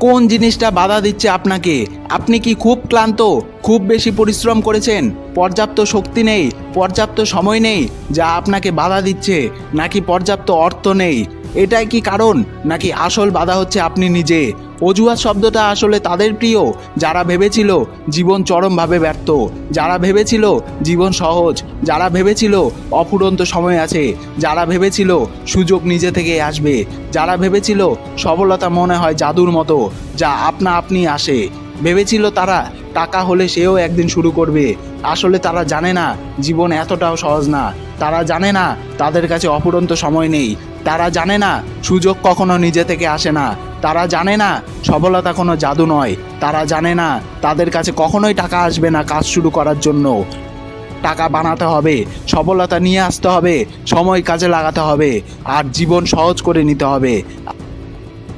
কোন জিনিসটা বাধা দিচ্ছে আপনাকে? আপনি কি খুব ক্লান্ত? খুব বেশি পরিশ্রম করেছেন? পর্যাপ্ত শক্তি নেই? পর্যাপ্ত সময় নেই? যা আপনাকে বাধা দিচ্ছে, নাকি পর্যাপ্ত অর্থ নেই? এটাই কি কারণ? নাকি আসল বাধা হচ্ছে আপনি নিজে? অজুহাত শব্দটা আসলে তাদের প্রিয়। যারা ভেবেছিল জীবন চরমভাবে ব্যর্থ, যারা ভেবেছিল জীবন সহজ, যারা ভেবেছিল অফুরন্ত সময় আছে, যারা ভেবেছিল সুযোগ নিজে থেকে আসবে, যারা ভেবেছিল সফলতা মনে হয় জাদুর মতো, যা আপনা আপনি আসে। ভেবেছিল তারা টাকা হলে সেও একদিন শুরু করবে। আসলে তারা জানে না, জীবন এতটাও সহজ না। তারা জানে না, তাদের কাছে অফুরন্ত সময় নেই। তারা জানে না, সুযোগ কখনো নিজে থেকে আসে না। তারা জানে না, সফলতা কোনো জাদু নয়। তারা জানে না, তাদের কাছে কখনোই টাকা আসবে না কাজ শুরু করার জন্য। টাকা বানাতে হবে, সফলতা নিয়ে আসতে হবে, সময় কাজে লাগাতে হবে, আর জীবন সহজ করে নিতে হবে।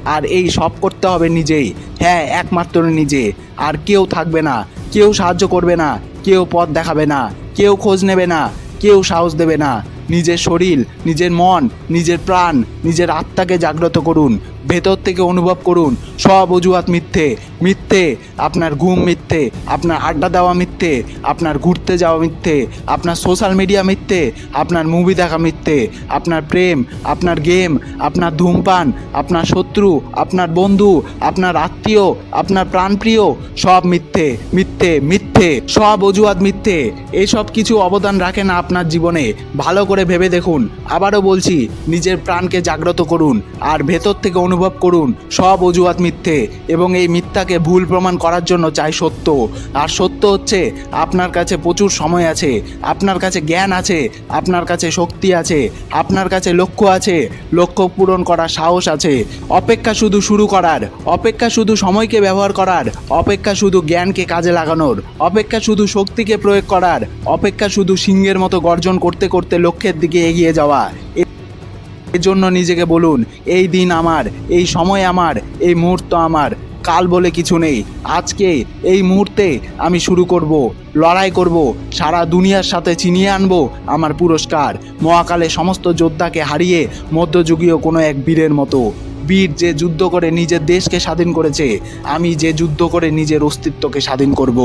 আর এই সব করতে হবে নিজেই। হ্যাঁ একমাত্র নিজে। আর কেউ থাকবে না। কেউ সাহায্য করবে না। কেউ পথ দেখাবে না। কেউ খোঁজ নেবে না। কেউ সাহস দেবে না। নিজের শরীর, নিজের মন, নিজের প্রাণ, নিজের আত্মাকে জাগ্রত করুন। ভেতর থেকে অনুভব করুন, সব অজুহাত মিথ্যে। মিথ্যে, আপনার ঘুম মিথ্যে, আপনার আড্ডা দেওয়া মিথ্যে, আপনার ঘুরতে যাওয়া মিথ্যে, আপনার সোশ্যাল মিডিয়া মিথ্যে, আপনার মুভি দেখা মিথ্যে, আপনার প্রেম, আপনার গেম আপনার ধূমপান, আপনার শত্রু, আপনার বন্ধু, আপনার আত্মীয়, আপনার প্রাণপ্রিয়, সব মিথ্যে মিথ্যে মিথ্যে, সব অজুহাত মিথ্যে। এসব কিছু অবদান রাখে না আপনার জীবনে। ভালো করে ভেবে দেখুন। আবারও বলছি, নিজের প্রাণকে জাগ্রত করুন। আর ভেতর থেকে অনুভব করুন, সব অজুহাত মিথ্যে এবং এই মিথ্যাকে ভুল প্রমাণ করার জন্য চাই সত্য। আর সত্য হচ্ছে, আপনার কাছে প্রচুর সময় আছে, আপনার কাছে জ্ঞান আছে, আপনার কাছে শক্তি আছে, আপনার কাছে লক্ষ্য আছে, লক্ষ্য পূরণ করার সাহস আছে। অপেক্ষা শুধু শুরু করার, অপেক্ষা শুধু সময়কে ব্যবহার করার, অপেক্ষা শুধু জ্ঞানকে কাজে লাগানোর, অপেক্ষা শুধু শক্তিকে প্রয়োগ করার, অপেক্ষা শুধু সিংহের মতো গর্জন করতে করতে লক্ষ্যের দিকে এগিয়ে যাওয়া। এজন্য নিজেকে বলুন, এই দিন আমার, এই সময় আমার, এই মুহূর্ত আমার। কাল বলে কিছু নেই। আজকে, এই মুহূর্তে আমি শুরু করব, লড়াই করব, সারা দুনিয়ার সাথে চিনিয়ে আনব আমার পুরস্কার। মহাকালে সমস্ত যোদ্ধাকে হারিয়ে মধ্যযুগীয় কোনো এক বীরের মতো। বীর যে যুদ্ধ করে নিজের দেশকে স্বাধীন করেছে, আমি যে যুদ্ধ করে নিজের অস্তিত্বকে স্বাধীন করব।